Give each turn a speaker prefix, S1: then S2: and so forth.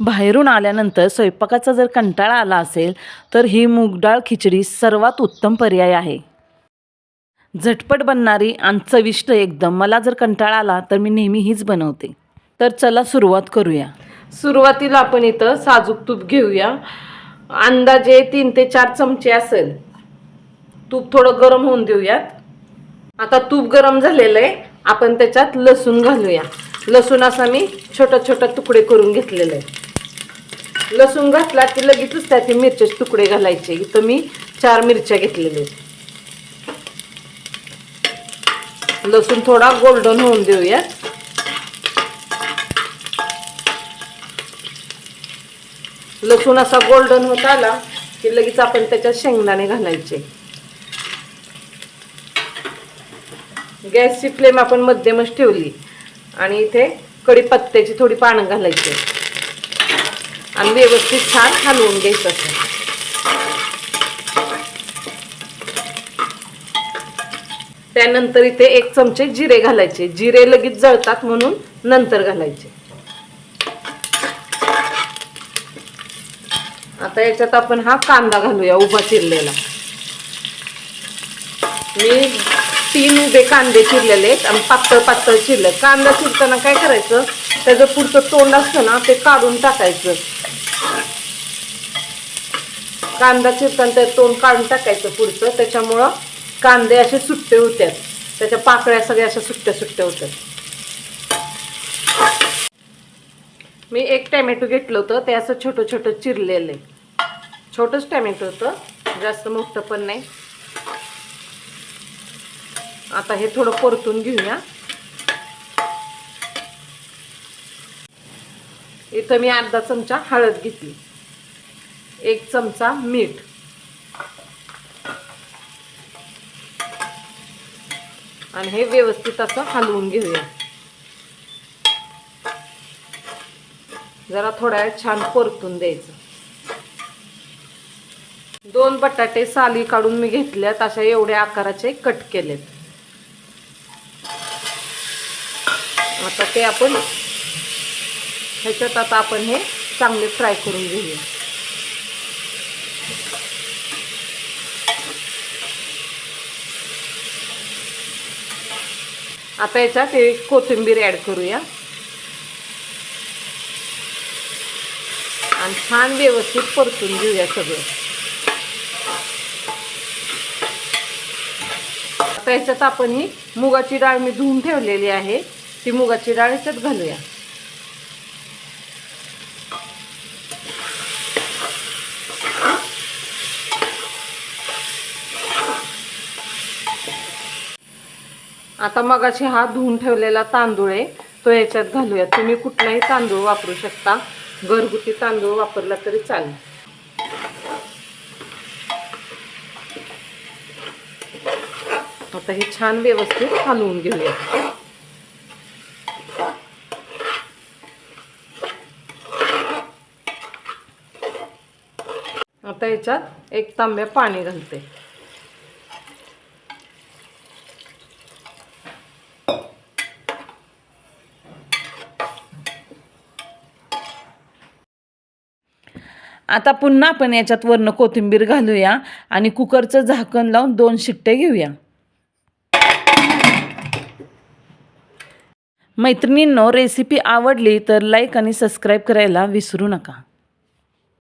S1: बाहेरून आल्यानंतर स्वयंपाकाचा जर कंटाळा आला असेल तर ही मूगडाळ खिचडी सर्वात उत्तम पर्याय आहे. झटपट बनणारी आणि चविष्ट एकदम. मला जर कंटाळा आला तर मी नेहमी हीच बनवते. तर चला सुरुवात करूया.
S2: सुरुवातीला आपण इथं साजूक तूप घेऊया. अंदाजे तीन ते चार चमचे असेल. तूप थोडं गरम होऊन देऊयात. आता तूप गरम झालेलं आहे. आपण त्याच्यात लसूण घालूया. लसूण असा मी छोटा छोटा तुकडे करून घेतलेला आहे. लसूण घातला की लगेचच त्याचे मिरच्याचे तुकडे घालायचे. इथं मी चार मिरच्या घेतलेल्या आहेत. लसूण थोडा गोल्डन होऊन देऊया लसूण असा गोल्डन होत आला की लगेच आपण त्याच्यात शेंगदाणे घालायचे. गॅसची फ्लेम आपण मध्यमच ठेवली. आणि इथे कढीपत्त्याची थोडी पानं घालायची. आणि व्यवस्थित छान हलवून घ्यायचं असं त्यानंतर इथे एक चमचे जिरे घालायचे. जिरे लगेच जळतात म्हणून नंतर घालायचे. आता याच्यात आपण हा कांदा घालूया उभा चिरलेला. मी तीन उभे कांदे चिरलेले आहेत आणि पातळ पातळ चिरले कांदा चिरताना काय करायचं? त्याचं पुढचं तोंड असतं ना ते काढून टाकायचं. कांदा चिरताना ते तोंड काढून टाकायचं पुढचं. त्याच्यामुळं कांदे असे सुट्टे होत्यात. त्याच्या पाकळ्या सगळ्या अशा सुट्ट्या सुट्ट्या होत्यात. मी एक टॅमॅटो घेतलं होतं. ते असं छोटं छोटं चिरलेलं आहे. छोटंच टॅमॅटो होतं. जास्त मोठं पण नाही. आता हे थोडं परतून घेऊया. इथं मी अर्धा चमचा हळद घेतली. एक चमचा मीठ. आणि हे व्यवस्थित असं हलवून घेऊया. जरा थोड्या वेळ छान परतून द्यायचं. दोन बटाटे साली काढून मी घेतल्यात अशा एवढ्या आकाराचे कट केलेत. आता ते आपण ह्याच्यात आता आपण हे चांगले फ्राय करून घेऊया. आता याच्यात एक कोथिंबीर ॲड करूया. आणि छान व्यवस्थित परतून घेऊया सगळं. आता याच्यात आपण ही मुगाची डाळ मी धुवून ठेवलेली आहे. ती मुगाची डाळ याच्यात घालूया. आता मगाशी हा धुवून ठेवलेला तांदूळ आहे तो याच्यात घालूया तुम्ही कुठलाही तांदूळ वापरू शकता. घरगुती तांदूळ वापरला तरी चालेल. आता हे छान व्यवस्थित हलवून घेऊया. आता याच्यात एक तांब्या पाणी घालते.
S1: आता पुन्हा आपण याच्यात वरनं कोथिंबीर घालूया आणि कुकरचं झाकण लावून दोन शिट्टे घेऊया. मैत्रिणींनो रेसिपी आवडली तर लाईक आणि सबस्क्राईब करायला विसरू नका.